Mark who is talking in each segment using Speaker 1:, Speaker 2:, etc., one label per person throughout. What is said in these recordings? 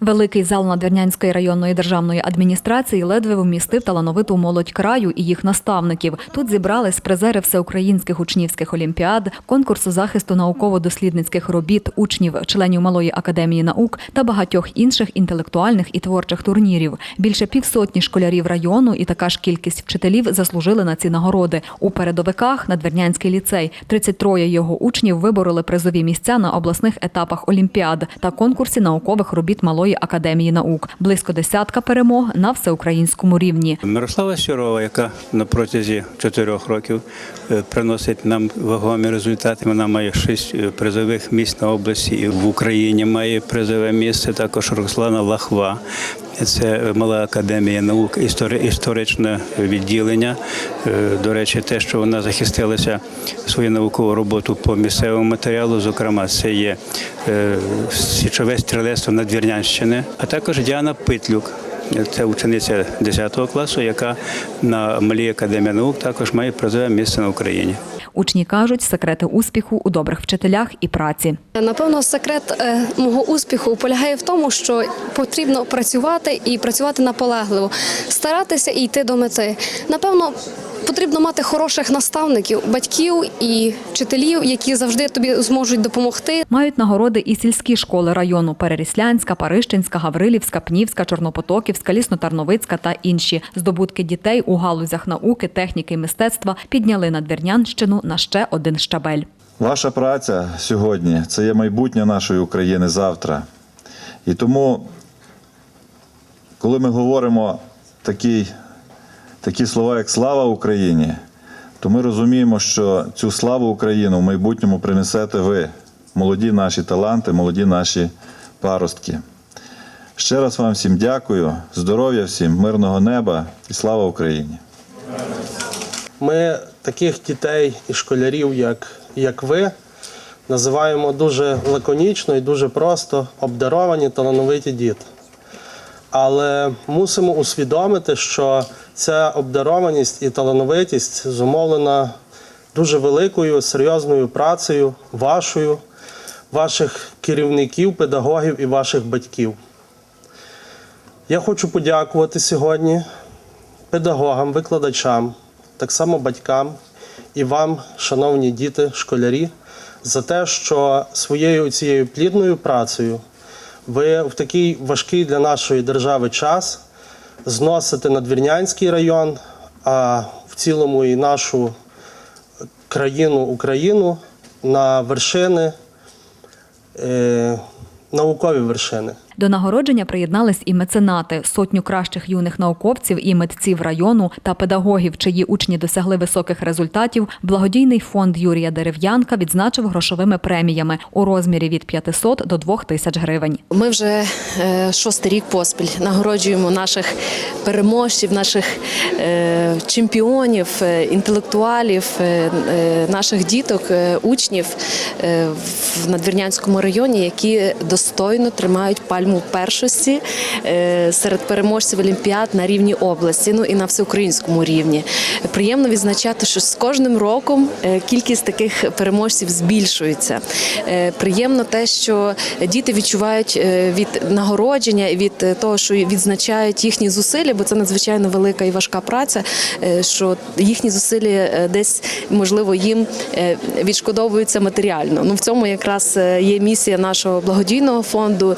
Speaker 1: Великий зал Надвірнянської районної державної адміністрації ледве вмістив талановиту молодь краю і їх наставників. Тут зібрались призери всеукраїнських учнівських олімпіад, конкурсу захисту науково-дослідницьких робіт учнів, членів Малої академії наук та багатьох інших інтелектуальних і творчих турнірів. Більше півсотні школярів району і така ж кількість вчителів заслужили на ці нагороди. У передовиках Надвірнянський ліцей 33 його учнів вибороли призові місця на обласних етапах олімпіад та конкурсі наукових робіт Малої академії наук. Близько десятка перемог на всеукраїнському рівні.
Speaker 2: Мирослава Сірова, яка на протязі чотирьох років е, приносить нам вагомі результати. Вона має шість е, призових місць на області і в Україні має призове місце. Також Руслана Лахва. Це мала академія наук, історичне відділення. Е, До речі, те, що вона захистилася свою наукову роботу по місцевому матеріалу, зокрема, це є е, січове стрілецтво Надвірнянщини, а також Діана Питлюк. Це учениця 10 класу, яка на Малій академії наук також має призове місце на Україні.
Speaker 1: Учні кажуть, секрети успіху у добрих вчителях і праці.
Speaker 3: Напевно, секрет е, мого успіху полягає в тому, що потрібно працювати і працювати наполегливо, старатися і йти до мети. Напевно, потрібно мати хороших наставників, батьків і вчителів, які завжди тобі зможуть допомогти.
Speaker 1: Мають нагороди і сільські школи району Переріслянська, Парищинська, Гаврилівська, Пнівська, Чорнопотоківська, Ліснотарновицька та інші. Здобутки дітей у галузях науки, техніки і мистецтва підняли Надвірнянщину на ще один щабель.
Speaker 4: Ваша праця сьогодні це є майбутнє нашої України завтра. І тому, коли ми говоримо такі, такі слова, як слава Україні, то ми розуміємо, що цю славу Україну в майбутньому принесете ви, молоді наші таланти, молоді наші паростки. Ще раз вам всім дякую, здоров'я всім, мирного неба і слава Україні!
Speaker 5: Ми таких дітей і школярів, як, як ви, називаємо дуже лаконічно і дуже просто обдаровані талановиті діти. Але мусимо усвідомити, що ця обдарованість і талановитість зумовлена дуже великою серйозною працею вашою, ваших керівників, педагогів і ваших батьків. Я хочу подякувати сьогодні педагогам, викладачам, так само батькам і вам, шановні діти, школярі, за те, що своєю цією плідною працею ви в такий важкий для нашої держави час зносите Надвірнянський район, а в цілому і нашу країну Україну на вершини, е, наукові вершини.
Speaker 1: До нагородження приєднались і меценати, сотню кращих юних науковців і митців району та педагогів, чиї учні досягли високих результатів. Благодійний фонд Юрія Дерев'янка відзначив грошовими преміями у розмірі від 500 до 2 тисяч гривень.
Speaker 6: Ми вже е, шостий рік поспіль нагороджуємо наших переможців, наших е, чемпіонів, е, інтелектуалів, наших діток, учнів в Надвірнянському районі, які достойно тримають пальму першості е, серед переможців Олімпіад на рівні області, ну і на всеукраїнському рівні. Приємно відзначати, що з кожним роком е, кількість таких переможців збільшується. Е, Приємно те, що діти відчувають від нагородження і від того, що відзначають їхні зусилля, бо це надзвичайно велика і важка праця. Що їхні зусилля десь можливо їм відшкодовуються матеріально. Ну в цьому якраз є місія нашого благодійного фонду.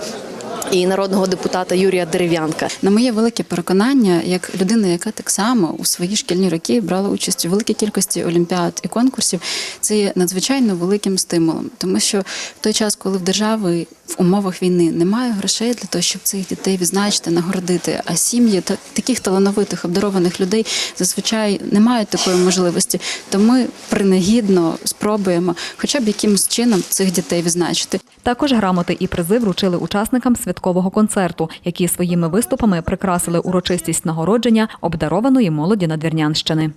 Speaker 6: І народного депутата Юрія Дерев'янка
Speaker 7: На моє велике переконання, як людина, яка так само у свої шкільні роки брала участь у великій кількості олімпіад і конкурсів, це є надзвичайно великим стимулом, тому що в той час, коли в держави в умовах війни немає грошей для того, щоб цих дітей відзначити, нагородити, а сім'ї та таких талановитих обдарованих людей зазвичай не мають такої можливості, то ми принагідно спробуємо, хоча б якимось чином цих дітей відзначити.
Speaker 1: Також грамоти і призи вручили учасникам святкового концерту, які своїми виступами прикрасили урочистість нагородження обдарованої молоді Надвірнянщини.